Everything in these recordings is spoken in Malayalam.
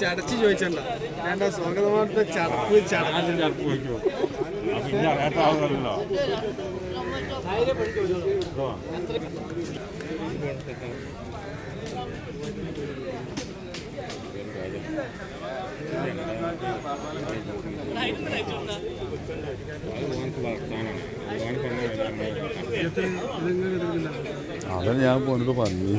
ചടച്ച് ചോദിച്ചണ്ട. വേണ്ട സ്വാഗതമായിട്ട് ചടപ്പ് ചടപ്പ്. പിന്നെ അറിയാത്ത ആളുകളല്ലോ അതാണ് ഞാൻ പോനോട് പറഞ്ഞു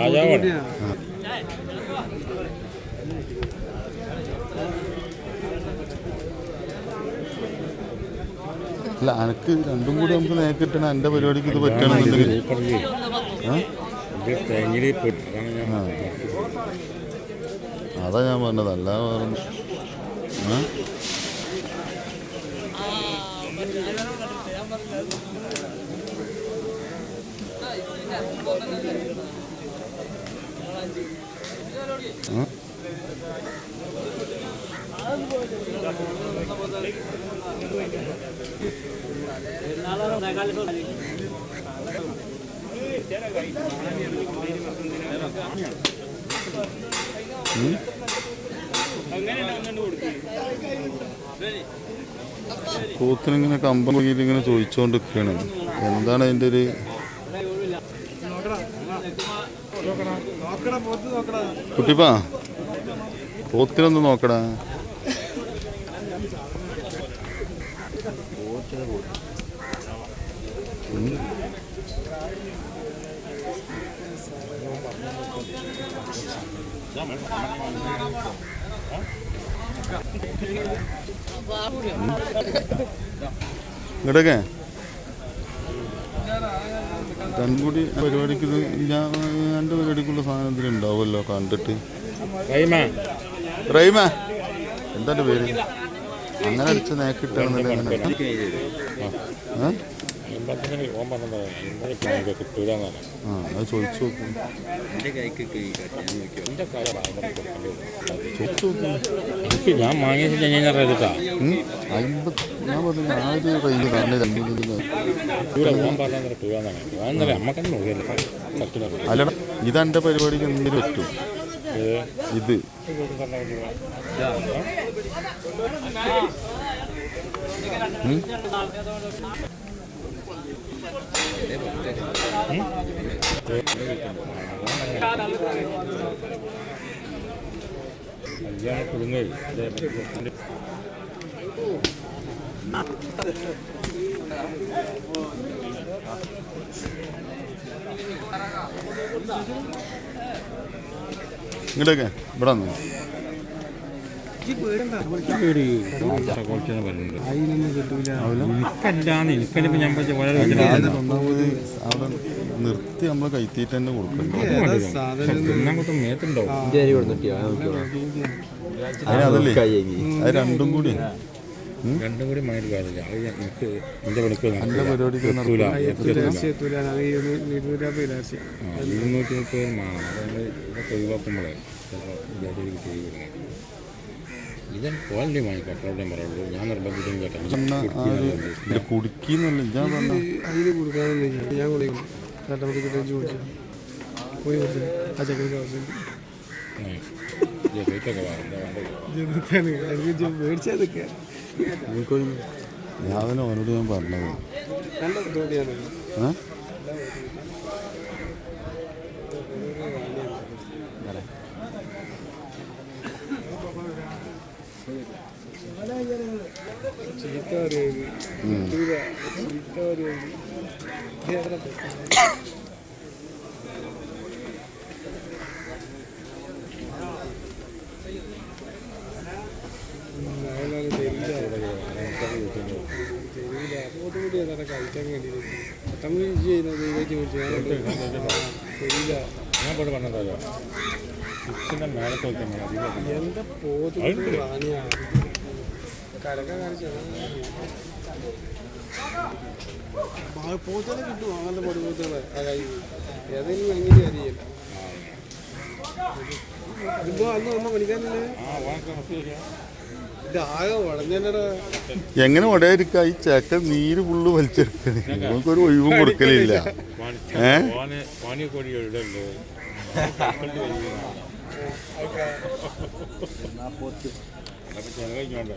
നല്ല അല്ല അനക്ക് രണ്ടും കൂടി നമുക്ക് നേക്കിട്ടണം എന്റെ പരിപാടിക്ക് ഇത് പറ്റണമെന്നുണ്ടെങ്കിൽ ആ? ഇത് തേങ്ങയിൽ പെട്ടു അതാണ് ഞാൻ ആ. അതാ ഞാൻ പറഞ്ഞത് അല്ല വേറെ ആ? പോത്തിനിങ്ങനെ കമ്പം കയ്യിൽ ഇങ്ങനെ ചോദിച്ചുകൊണ്ട് എന്താണ് അതിന്റെ ഒരു കുട്ടിപ്പാ പോത്തിനൊന്ന് നോക്കടാ ഉം. ഇങ്ങോട്ടൊക്കെ. രണ്ടും കൂടി പരിപാടിക്ക് ഇത് ഞാൻ രണ്ട് പരിപാടിക്കുള്ള സാധനം ഇതിൽ ഉണ്ടാവുമല്ലോ കണ്ടിട്ട്. റൈമ എന്താ പേര്? അങ്ങനെ അടിച്ച് നേക്കിട്ടാണെന്നല്ലേ അങ്ങനെ. എൺപത്തിന് ഓൻ പറഞ്ഞത്. എൺപത് കിട്ടൂല എന്നാണ് ആ അത് ചോദിച്ചു നോക്കും. എന്റെ കാര്യം ഭയങ്കര കൊടുക്കേണ്ടി ചോദിച്ചു നോക്കും. എനിക്ക് ഞാൻ വാങ്ങിയത് ഞാൻ റേറ്റാ. അമ്പത് ഞാൻ പറഞ്ഞു ആ ഒരു റേഞ്ച് തന്നെ രണ്ടിന് ഇവിടെ ഓൻ പറഞ്ഞത് കിട്ടൂല എന്നാണ് ഞാൻ ഇന്നലെ അമ്മക്കന്നെ നോക്കിയല്ലോ? കറക്റ്റ് അല്ലടാ ഇതെന്റെ പരിപാടിക്ക് എന്തെങ്കിലും പറ്റും? ഇത്. ഉം. ഇങ്ങോട്ടൊക്കെ ഇവിടെ വന്നു. അവിടെ നിർത്തി നമ്മൾ കൈത്തീറ്റ് തന്നെ കൊടുക്കണ്ട അതല്ലേ അത് രണ്ടും കൂടി രണ്ടും കൂടി മൈൻഡ് ഞാൻ- എനിക്ക് പണിക്ക് എന്റെ അത് ഇരുന്നൂറ്റമ്പത് ഇറച്ചി ഇരുന്നൂറ്റി മുപ്പത് ഒഴിവാക്കുമ്പോഴേ ചിലപ്പോൾ വിചാരിച്ച് ചെയ്ത് ഇതൻ ക്വാളിറ്റി വാങ്ങിക്കാം അത്രയും പറയുള്ളൂ? ഞാൻ നിർബന്ധിച്ചും കേട്ടോ ഇത് കുടുക്കിന്നല്ല ഞാൻ പറഞ്ഞ അതിന് കൊടുക്കാതെ. ഞാൻ കൊടുക്കും. ചോദിച്ചു പോയി ആ ചക്കരക്ക് ആവശ്യം ഞാൻ അവനോട് ഞാൻ പറഞ്ഞത്. പെട്ടെന്ന് ചെയ്യുന്നത് ദൈവമായിട്ട് മേടിച്ചു തരില്ല ഞാൻ ഇവിടെ പറഞ്ഞതല്ലോ വയ്ക്കാൻ മതി അധികം എന്താ പോത്തുകൂടി റാണിയാണ് കരക്ക കാണിച്ചത് കിട്ടും അങ്ങനത്തെ പൊടി കൈ ഏതെങ്കിലും ഭയങ്കര ഇതിപ്പോ അന്ന് നമ്മ വളഞ്ഞല്ലടാ എങ്ങനെ ഉടയിരിക്ക ഈ ചേക്കൻ നീര് ഫുള്ള് വലിച്ചെടുക്കണേ. നമുക്കൊരു ഒഴിവും കൊടുക്കലില്ല. ഏഹ് പാനിക്കൊടികളുടെ ചെലവഴിക്കണ്ടേ